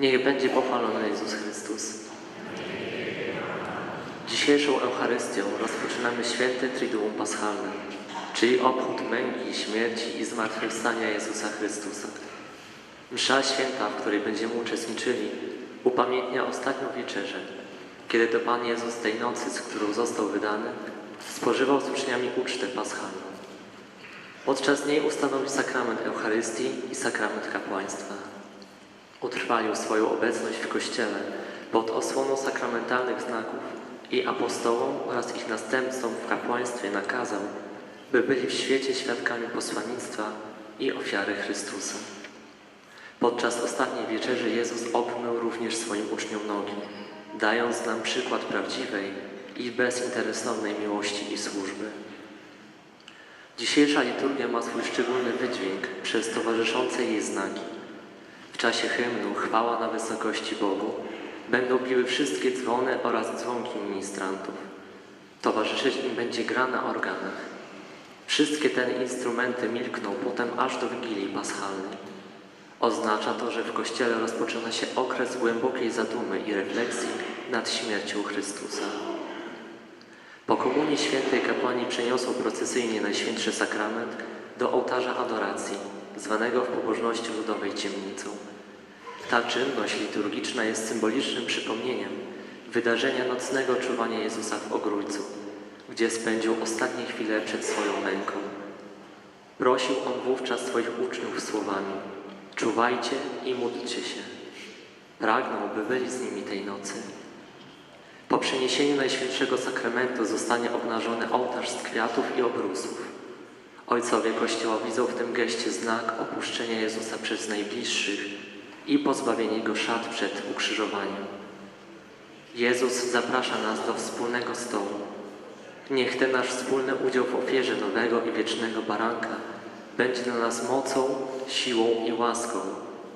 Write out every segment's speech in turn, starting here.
Niech będzie pochwalony Jezus Chrystus. Dzisiejszą Eucharystią rozpoczynamy święte Triduum Paschalne, czyli obchód męki, śmierci i zmartwychwstania Jezusa Chrystusa. Msza święta, w której będziemy uczestniczyli, upamiętnia ostatnią wieczerzę, kiedy to Pan Jezus tej nocy, z którą został wydany, spożywał z uczniami ucztę paschalną. Podczas niej ustanowił sakrament Eucharystii i sakrament kapłaństwa. Utrwalił swoją obecność w Kościele pod osłoną sakramentalnych znaków i apostołom oraz ich następcom w kapłaństwie nakazał, by byli w świecie świadkami posłannictwa i ofiary Chrystusa. Podczas ostatniej wieczerzy Jezus obmył również swoim uczniom nogi, dając nam przykład prawdziwej i bezinteresownej miłości i służby. Dzisiejsza liturgia ma swój szczególny wydźwięk przez towarzyszące jej znaki. Czasie hymnu Chwała na wysokości Bogu będą biły wszystkie dzwony oraz dzwonki ministrantów. Towarzyszyć im będzie gra na organach. Wszystkie te instrumenty milkną potem aż do Wigilii Paschalnej. Oznacza to, że w Kościele rozpoczyna się okres głębokiej zadumy i refleksji nad śmiercią Chrystusa. Po Komunii Świętej kapłani przeniosą procesyjnie Najświętszy Sakrament do ołtarza adoracji, zwanego w pobożności ludowej ciemnicą. Ta czynność liturgiczna jest symbolicznym przypomnieniem wydarzenia nocnego czuwania Jezusa w Ogrójcu, gdzie spędził ostatnie chwile przed swoją męką. Prosił On wówczas swoich uczniów słowami Czuwajcie i módlcie się. Pragnął, by byli z nimi tej nocy. Po przeniesieniu Najświętszego Sakramentu zostanie obnażony ołtarz z kwiatów i obrusów. Ojcowie Kościoła widzą w tym geście znak opuszczenia Jezusa przez najbliższych i pozbawienie Go szat przed ukrzyżowaniem. Jezus zaprasza nas do wspólnego stołu. Niech ten nasz wspólny udział w ofierze nowego i wiecznego baranka będzie dla nas mocą, siłą i łaską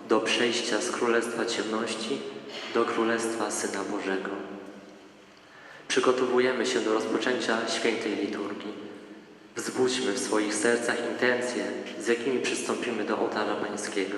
do przejścia z Królestwa Ciemności do Królestwa Syna Bożego. Przygotowujemy się do rozpoczęcia świętej liturgii. Wzbudźmy w swoich sercach intencje, z jakimi przystąpimy do ołtarza pańskiego.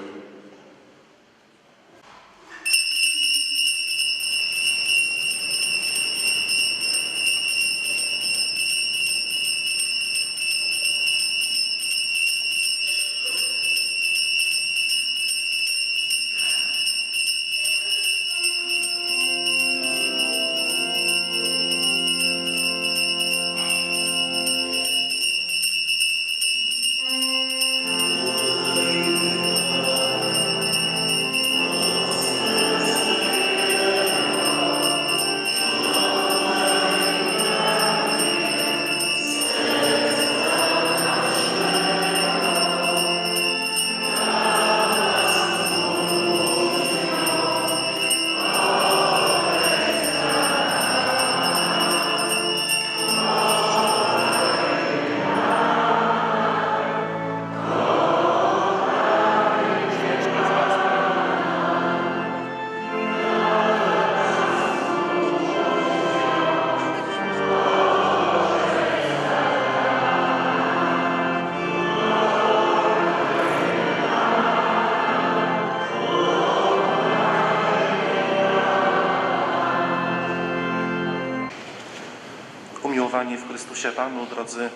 W Chrystusie Panu, drodzy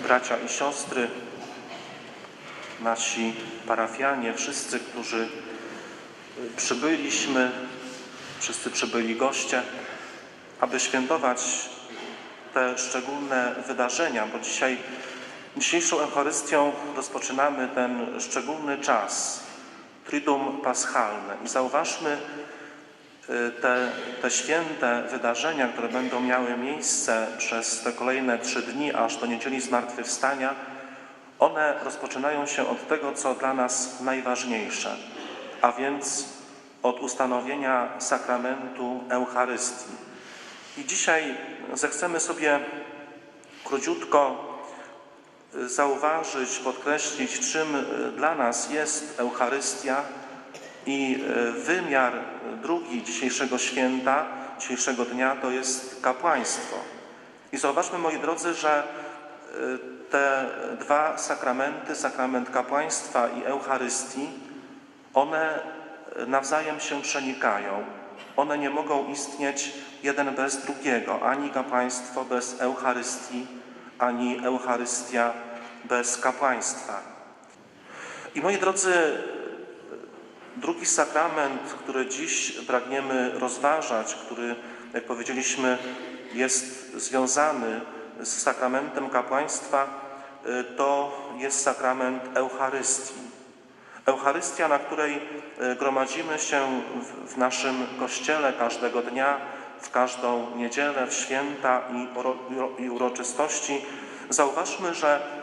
bracia i siostry, nasi parafianie, wszyscy, którzy przybyliśmy, wszyscy przybyli goście, aby świętować te szczególne wydarzenia, bo dzisiaj, dzisiejszą Eucharystią rozpoczynamy ten szczególny czas, Triduum Paschalne. I zauważmy, te, te święte wydarzenia, które będą miały miejsce przez te kolejne trzy dni, aż do niedzieli Zmartwychwstania, one rozpoczynają się od tego, co dla nas najważniejsze, a więc od ustanowienia sakramentu Eucharystii. I dzisiaj zechcemy sobie króciutko zauważyć, podkreślić, czym dla nas jest Eucharystia i wymiar drugi dzisiejszego święta, dzisiejszego dnia to jest kapłaństwo. I zauważmy, moi drodzy, że te dwa sakramenty, sakrament kapłaństwa i Eucharystii, one e, nawzajem się przenikają. One nie mogą istnieć jeden bez drugiego, ani kapłaństwo bez Eucharystii, ani Eucharystia bez kapłaństwa. I moi drodzy, drugi sakrament, który dziś pragniemy rozważać, który, jak powiedzieliśmy, jest związany z sakramentem kapłaństwa, y, to jest sakrament Eucharystii. Eucharystia, na której y, gromadzimy się w, naszym kościele każdego dnia, w każdą niedzielę, w święta i, uro, i uroczystości. Zauważmy, że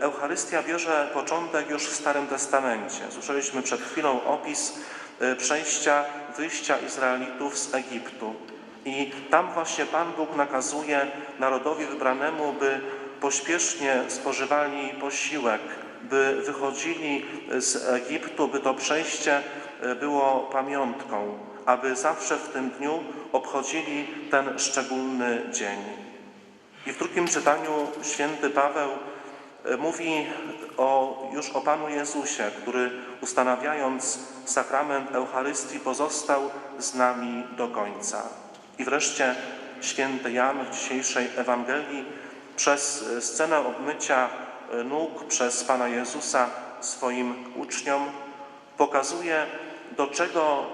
Eucharystia bierze początek już w Starym Testamencie. Słyszeliśmy przed chwilą opis y, przejścia, wyjścia Izraelitów z Egiptu. I tam właśnie Pan Bóg nakazuje narodowi wybranemu, by pośpiesznie spożywali posiłek, by wychodzili z Egiptu, by to przejście y, było pamiątką, aby zawsze w tym dniu obchodzili ten szczególny dzień. I w drugim czytaniu święty Paweł mówi o, już o Panu Jezusie, który ustanawiając sakrament Eucharystii pozostał z nami do końca. I wreszcie święty Jan w dzisiejszej Ewangelii przez e, scenę obmycia e, nóg przez Pana Jezusa swoim uczniom pokazuje, do czego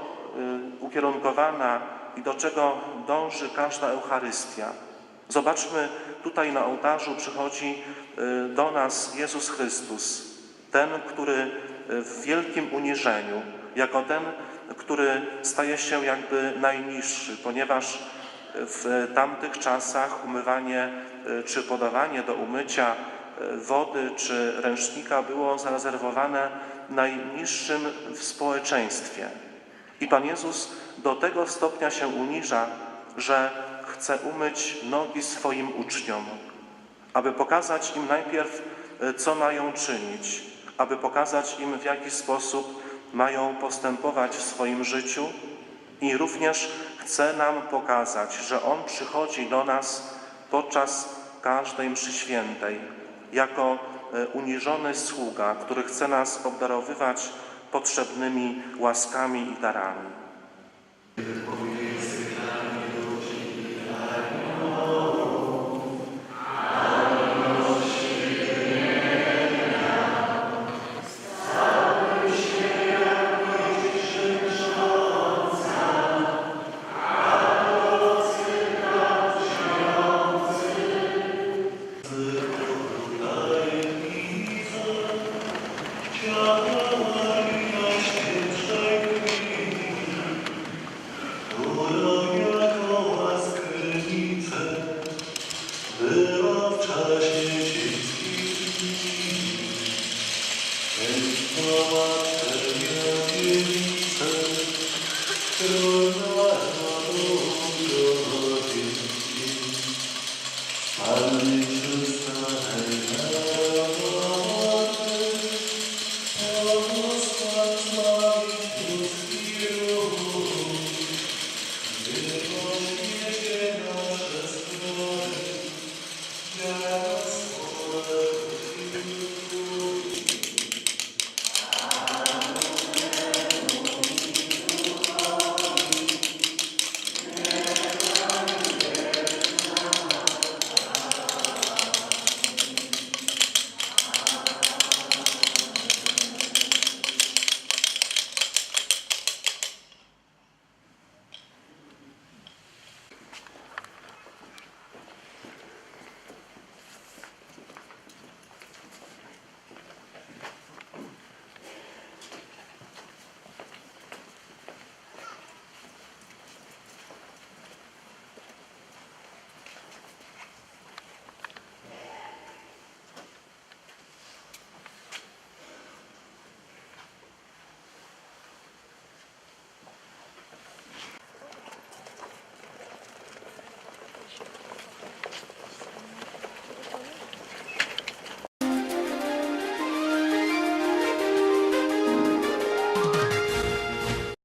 y, ukierunkowana i do czego dąży każda Eucharystia. Zobaczmy, tutaj na ołtarzu przychodzi y, do nas Jezus Chrystus, ten, który y, w wielkim uniżeniu, jako ten, który staje się jakby najniższy, ponieważ w tamtych czasach umywanie y, czy podawanie do umycia y, wody czy ręcznika było zarezerwowane najniższym w społeczeństwie. I Pan Jezus do tego stopnia się uniża, że chce umyć nogi swoim uczniom, aby pokazać im najpierw, y, co mają czynić, aby pokazać im, w jaki sposób mają postępować w swoim życiu i również chce nam pokazać, że On przychodzi do nas podczas każdej mszy świętej jako e, uniżony sługa, który chce nas obdarowywać potrzebnymi łaskami i darami. Слава